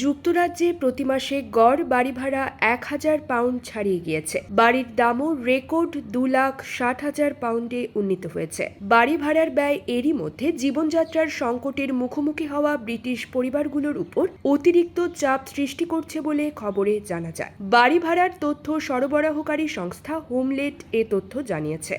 যুক্তরাজ্যে প্রতি মাসে গড় বাড়ি ভাড়া এক হাজার পাউন্ড ছাড়িয়ে গিয়েছে। বাড়ির দামও রেকর্ড দু লাখ ষাট হাজার পাউন্ডে উন্নীত হয়েছে। বাড়ি ভাড়ার ব্যয় এরই মধ্যে জীবনযাত্রার সংকটের মুখোমুখি হওয়া ব্রিটিশ পরিবারগুলোর উপর অতিরিক্ত চাপ সৃষ্টি করছে বলে খবরে জানা যায়। বাড়ি ভাড়ার তথ্য সরবরাহকারী সংস্থা হোমলেট এ তথ্য জানিয়েছে।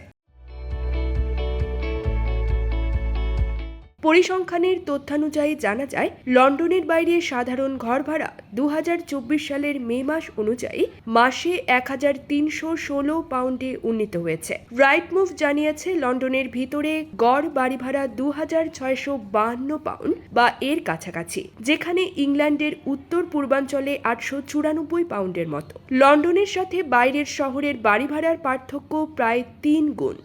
পরিসংখ্যানের তথ্যানুযায়ী জানা যায়, লন্ডনের বাইরে সাধারণ ঘর ভাড়া দু হাজার চব্বিশ সালের মে মাস অনুযায়ী মাসে এক হাজার তিনশো ষোলো পাউন্ডে উন্নীত হয়েছে। রাইট মুভ জানিয়েছে, লন্ডনের ভিতরে গড় বাড়ি ভাড়া দু হাজার ছয়শো বাহান্ন পাউন্ড বা এর কাছাকাছি, যেখানে ইংল্যান্ডের উত্তর পূর্বাঞ্চলে আটশো চুরানব্বই পাউন্ডের মতো। লন্ডনের সাথে বাইরের শহরের বাড়ি ভাড়ার পার্থক্য প্রায় তিন গুণ।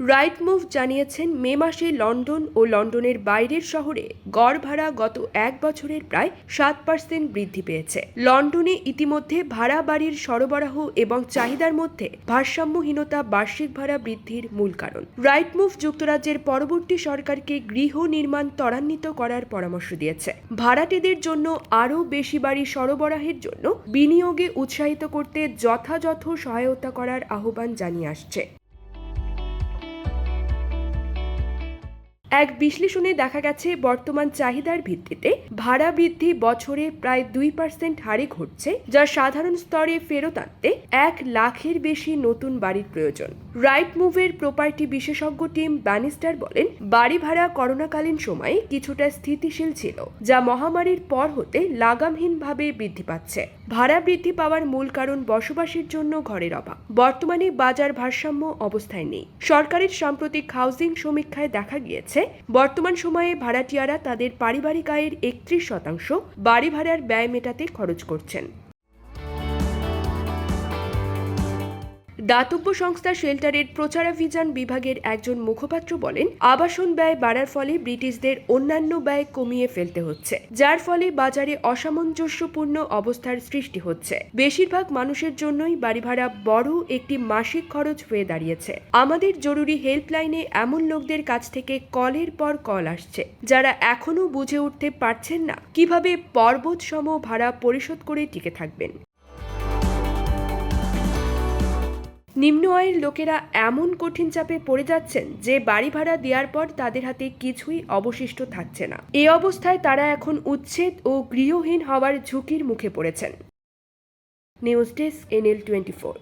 রাইট মুভ জানিয়েছেন মে মাসে লন্ডন ও লন্ডনের বাইরের শহরে গড় ভাড়া গত এক বছরের প্রায় সাত পার্সেন্ট বৃদ্ধি পেয়েছে। লন্ডনে ইতিমধ্যে ভাড়া বাড়ির সরবরাহ এবং চাহিদার মধ্যে ভারসাম্যহীনতা বার্ষিক ভাড়া বৃদ্ধির মূল কারণ। রাইট মুভ যুক্তরাজ্যের পরবর্তী সরকারকে গৃহ নির্মাণ ত্বরান্বিত করার পরামর্শ দিয়েছে। ভাড়াটেদের জন্য আরও বেশি বাড়ি সরবরাহের জন্য বিনিয়োগে উৎসাহিত করতে যথাযথ সহায়তা করার আহ্বান জানিয়ে আসছে। এক বিশ্লেষণে দেখা গেছে, বর্তমান চাহিদার ভিত্তিতে ভাড়া বৃদ্ধি বছরে প্রায় দুই পার্সেন্ট হারে ঘটছে, যা সাধারণ স্তরে ফেরত আনতে এক লাখের বেশি নতুন বাড়ির প্রয়োজন। রাইট মুভের প্রপার্টি বিশেষজ্ঞ টিম ব্যানিস্টার বলেন, বাড়ি ভাড়া করোনাকালীন সময়ে কিছুটা স্থিতিশীল ছিল, যা মহামারীর পর হতে লাগামহীনভাবে বৃদ্ধি পাচ্ছে। ভাড়া বৃদ্ধি পাওয়ার মূল কারণ বসবাসের জন্য ঘরের অভাব। বর্তমানে বাজার ভারসাম্য অবস্থায় নেই। সরকারের সাম্প্রতিক হাউজিং সমীক্ষায় দেখা গিয়েছে, বর্তমান সময়ে ভাড়াটিয়ারা তাদের পারিবারিক আয়ের একত্রিশ শতাংশ বাড়ি ভাড়ার ব্যয় মেটাতে খরচ করছেন। দাতব্য সংস্থা শেল্টারের প্রচারাভিযান বিভাগের একজন মুখপাত্র বলেন, আবাসন ব্যয় বাড়ার ফলে ব্রিটিশদের অন্যান্য ব্যয় কমিয়ে ফেলতে হচ্ছে, যার ফলে বাজারে অসামঞ্জস্যপূর্ণ অবস্থার সৃষ্টি হচ্ছে। বেশিরভাগ মানুষের জন্যই বাড়ি ভাড়া বড় একটি মাসিক খরচ হয়ে দাঁড়িয়েছে। আমাদের জরুরি হেল্পলাইনে এমন লোকদের কাছ থেকে কলের পর কল আসছে, যারা এখনও বুঝে উঠতে পারছেন না কীভাবে পর্বত সম ভাড়া পরিশোধ করে টিকে থাকবেন। নিম্ন আয়ের লোকেরা এমন কঠিন চাপে পড়ে যাচ্ছেন যে বাড়ি ভাড়া দেওয়ার পর তাদের হাতে কিছুই অবশিষ্ট থাকছে না। এ অবস্থায় তারা এখন উচ্ছেদ ও গৃহহীন হওয়ার ঝুঁকির মুখে পড়েছেন। News desk, NL twenty four.